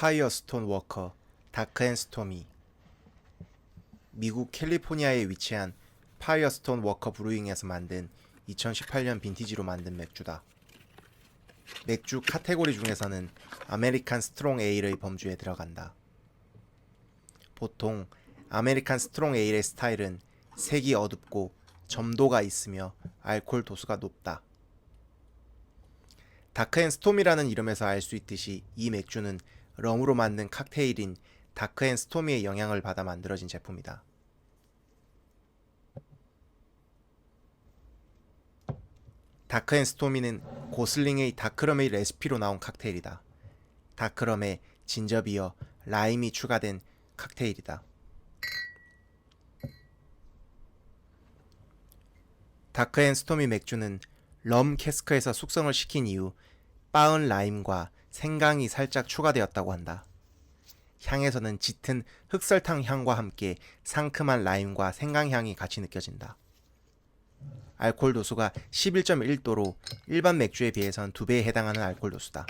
파이어스톤 워커 다크 앤 스토미 미국 캘리포니아에 위치한 파이어스톤 워커 브루잉에서 만든 2018년 빈티지로 만든 맥주다. 맥주 카테고리 중에서는 아메리칸 스트롱 에일의 범주에 들어간다. 보통 아메리칸 스트롱 에일의 스타일은 색이 어둡고 점도가 있으며 알코올 도수가 높다. 다크앤스톰이라는 이름에서 알 수 있듯이 이 맥주는 럼으로 만든 칵테일인 다크앤스토미의 영향을 받아 만들어진 제품이다. 다크앤스토미는 고슬링의 다크럼의 레시피로 나온 칵테일이다. 다크럼에 진저비어, 라임이 추가된 칵테일이다. 다크앤스토미 맥주는 럼 캐스크에서 숙성을 시킨 이후 빻은 라임과 생강이 살짝 추가되었다고 한다. 향에서는 짙은 흑설탕 향과 함께 상큼한 라임과 생강 향이 같이 느껴진다. 알코올 도수가 11.1도로 일반 맥주에 비해선 2배에 해당하는 알코올 도수다.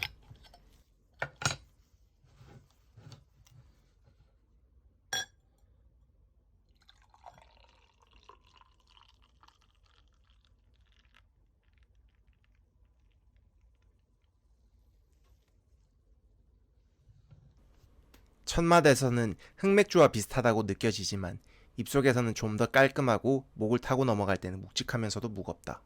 첫 맛에서는 흑맥주와 비슷하다고 느껴지지만 입속에서는 좀 더 깔끔하고 목을 타고 넘어갈 때는 묵직하면서도 무겁다.